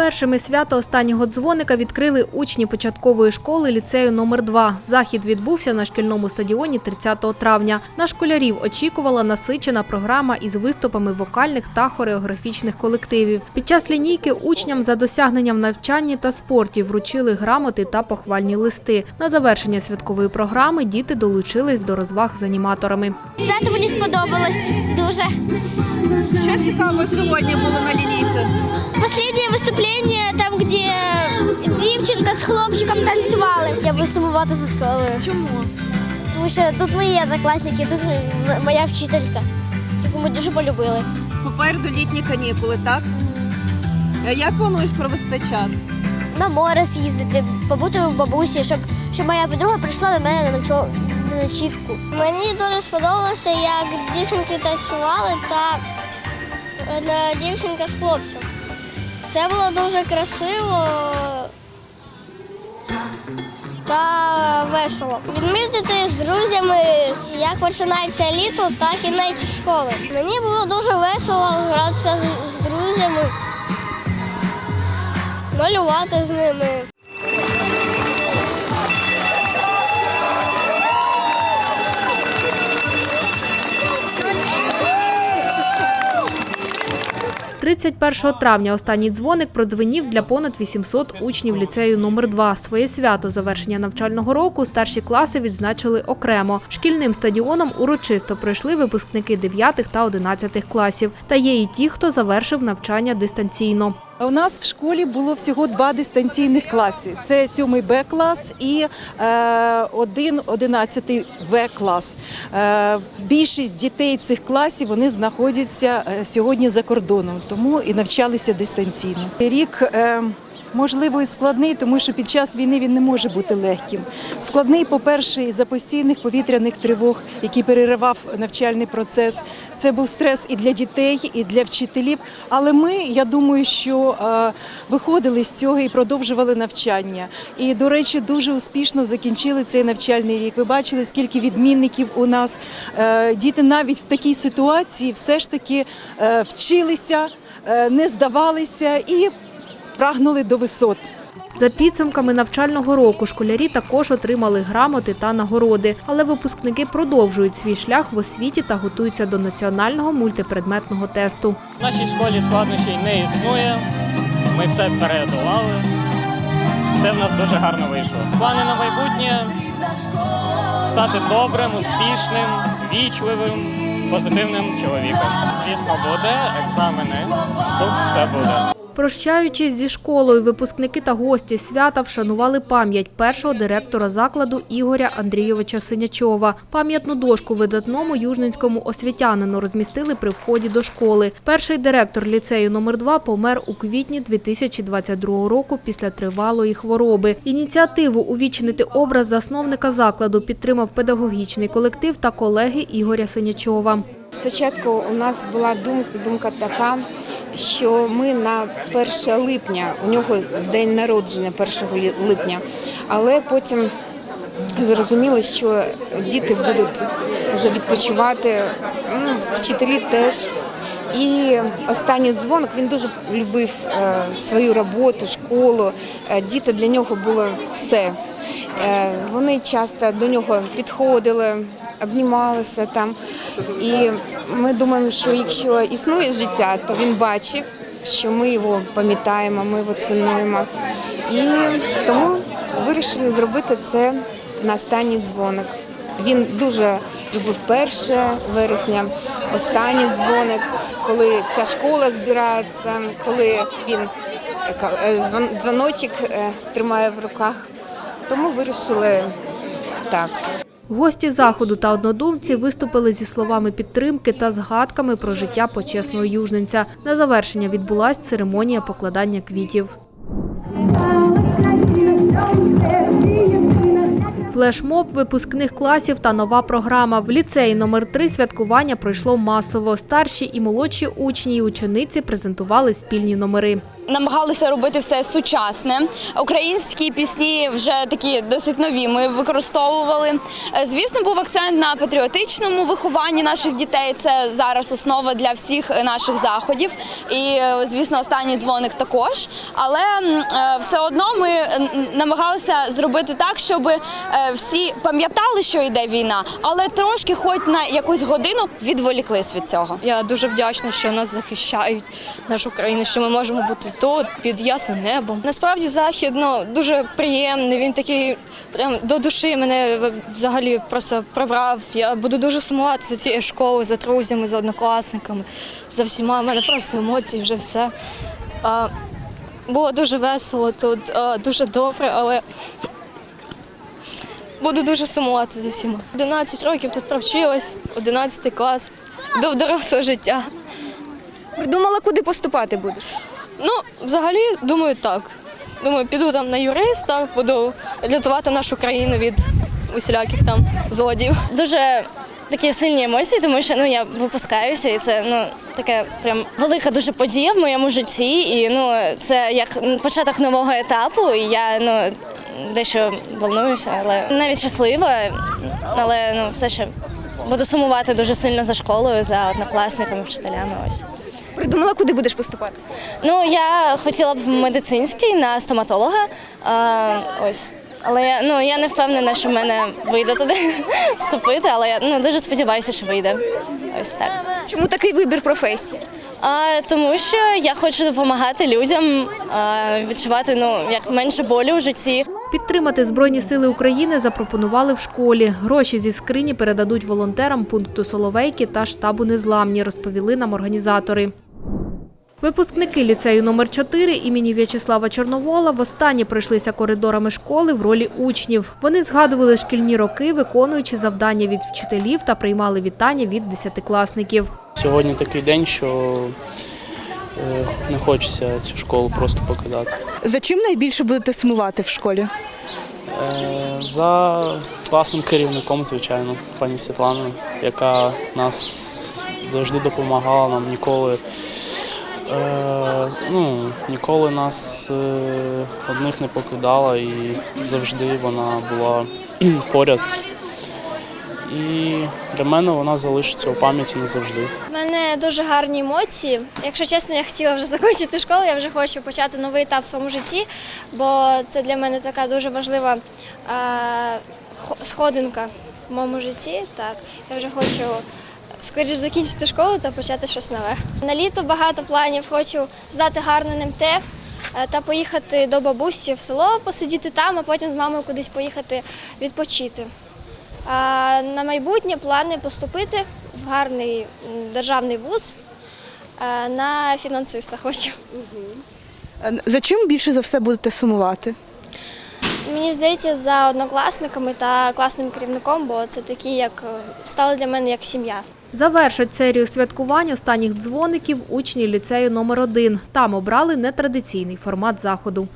Першими свято останнього дзвоника відкрили учні початкової школи ліцею номер 2 Захід відбувся на шкільному стадіоні 30 травня. На школярів очікувала насичена програма із виступами вокальних та хореографічних колективів. Під час лінійки учням за досягнення в навчанні та спорті вручили грамоти та похвальні листи. На завершення святкової програми діти долучились до розваг з аніматорами. Свято мені сподобалось дуже. Що цікаво сьогодні було на лінійці? Последнее виступлення, там, де дівчинка з хлопчиком танцювали. Я буду сумувати за школою. Чому? Тому що тут мої однокласники, тут моя вчителька, яку ми дуже полюбили. Попереду літні канікули, так? Е, Як плануєш провести час? На море з'їздити, побути у бабусі, щоб, щоб моя подруга прийшла до мене на, ночо, на ночівку. Мені дуже сподобалося, як дівчинки танцювали та одна дівчинка з хлопцем. Це було дуже красиво та весело. Відмітити з друзями, як починається літо так і навіть школи. Мені було дуже весело гратися з, друзями, малювати з ними. 31 травня останній дзвоник продзвенів для понад 800 учнів ліцею номер 2 Своє свято завершення навчального року старші класи відзначили окремо. Шкільним стадіоном урочисто пройшли випускники 9 та 11 класів. Та є і ті, хто завершив навчання дистанційно. У нас в школі було всього два дистанційних класи. Це 7 Б клас і е, один 11 В клас. Е, більшість дітей цих класів вони знаходяться е, сьогодні за кордоном, тому і навчалися дистанційно. Рік Можливо, і складний, тому що під час війни він не може бути легким. Складний, по-перше, із-за постійних повітряних тривог, які переривав навчальний процес. Це був стрес і для дітей, і для вчителів. Але ми, я думаю, що виходили з цього і продовжували навчання. І, до речі, дуже успішно закінчили цей навчальний рік. Ви бачили, скільки відмінників у нас. Е, діти навіть в такій ситуації все ж таки е, вчилися, е, не здавалися і прагнули до висот. За підсумками навчального року школярі також отримали грамоти та нагороди, але випускники продовжують свій шлях в освіті та готуються до національного мультипредметного тесту. В нашій школі складнощів не існує. Ми все передолали. Все в нас дуже гарно вийшло. Плани на майбутнє стати добрим, успішним, вічливим, позитивним чоловіком. Звісно, буде екзамени, вступ, все буде. Прощаючись зі школою, випускники та гості свята вшанували пам'ять першого директора закладу Ігоря Андрійовича Синячова. Пам'ятну дошку видатному южненському освітянину розмістили при вході до школи. Перший директор ліцею номер 2 помер у квітні 2022 року після тривалої хвороби. Ініціативу увічнити образ засновника закладу підтримав педагогічний колектив та колеги Ігоря Синячова. Спочатку у нас була думка, така, що ми на 1 липня, у нього день народження 1 липня, але потім зрозуміли, що діти будуть вже відпочивати, вчителі теж. І останній дзвоник він дуже любив е, свою роботу, школу. Е, Діти для нього було все. Е, Вони часто до нього підходили, обнімалися там. І ми думаємо, що якщо існує життя, то він бачив, що ми його пам'ятаємо, ми його цінуємо. І тому вирішили зробити це на останній дзвоник. Він дуже любив 1 вересня, останній дзвоник, коли вся школа збирається, коли він е, е, дзвон- дзвоночок е, тримає в руках. Тому вирішили так. Гості заходу та однодумці виступили зі словами підтримки та згадками про життя почесного южненця. На завершення відбулась церемонія покладання квітів. Флешмоб випускних класів та нова програма. В ліцеї номер 3 святкування пройшло масово. Старші і молодші учні і учениці презентували спільні номери. Намагалися робити все сучасне. Українські пісні вже такі досить нові. Ми використовували. Е, Звісно, був акцент на патріотичному вихованні наших дітей. Це зараз основа для всіх е, наших заходів. І, е, звісно, останній дзвоник також. Але все одно ми намагалися зробити так, щоб всі пам'ятали, що йде війна, але трошки, хоч на якусь годину, відволіклись від цього. Я дуже вдячна, що нас захищають нашу країну, що ми можемо бути тут під ясним небом. Насправді захід ну, дуже приємний. Він такий прям до душі мене взагалі просто пробрав. Я буду дуже сумувати за цією школою, за друзями, за однокласниками, за всіма. У мене просто емоції, вже все. А, було дуже весело тут, а, дуже добре, але буду дуже сумувати за всіма. 11 років тут провчилась, 11 клас, до дорослого життя. Придумала, куди поступати будеш? Ну, взагалі, думаю, так. Думаю, піду там на юриста, буду рятувати нашу країну від усіляких там злодіїв. дуже такі сильні емоції, тому що ну я випускаюся, і це ну таке прям велика дуже подія в моєму житті. І ну це як початок нового етапу. І я ну дещо волнуюся, але навіть щаслива, але ну все ще буду сумувати дуже сильно за школою, за однокласниками, вчителями. Ось. Придумала, куди будеш поступати? Ну я хотіла б в медицинський на стоматолога. А, ось. Але я ну я не впевнена, що в мене вийде туди вступити, але я ну дуже сподіваюся, що вийде. Ось так. Чому такий вибір професії? А, тому що я хочу допомагати людям а, відчувати ну як менше болю у житті. Підтримати Збройні сили України запропонували в школі. Гроші зі скрині передадуть волонтерам пункту Соловейки та штабу Незламні, розповіли нам організатори. Випускники ліцею номер 4 імені В'ячеслава Чорновола востаннє пройшлися коридорами школи в ролі учнів. Вони згадували шкільні роки, виконуючи завдання від вчителів та приймали вітання від десятикласників. Сьогодні такий день, що е, не хочеться цю школу просто покидати. За чим найбільше будете сумувати в школі? Е, За класним керівником, звичайно, пані Світланою, яка нас завжди допомагала нам ніколи. Е, Ну, ніколи нас е, одних не покидала і завжди вона була поряд. І для мене вона залишиться у пам'яті назавжди. У мене дуже гарні емоції. Якщо чесно, я хотіла вже закінчити школу, я вже хочу почати новий етап в своєму житті, бо це для мене така дуже важлива е, сходинка в моєму житті. Так, я вже хочу скоріше закінчити школу та почати щось нове. На літо багато планів. Хочу здати гарне НМТ е, та поїхати до бабусі в село, посидіти там, а потім з мамою кудись поїхати відпочити. А на майбутнє плани поступити в гарний державний вуз е, на фінансиста хочу. Е, За чим більше за все будете сумувати? Мені здається, за однокласниками та класним керівником, бо це такі, як стали для мене як сім'я. Завершать серію святкувань останніх дзвоників учні ліцею номер 1 Там обрали нетрадиційний формат заходу.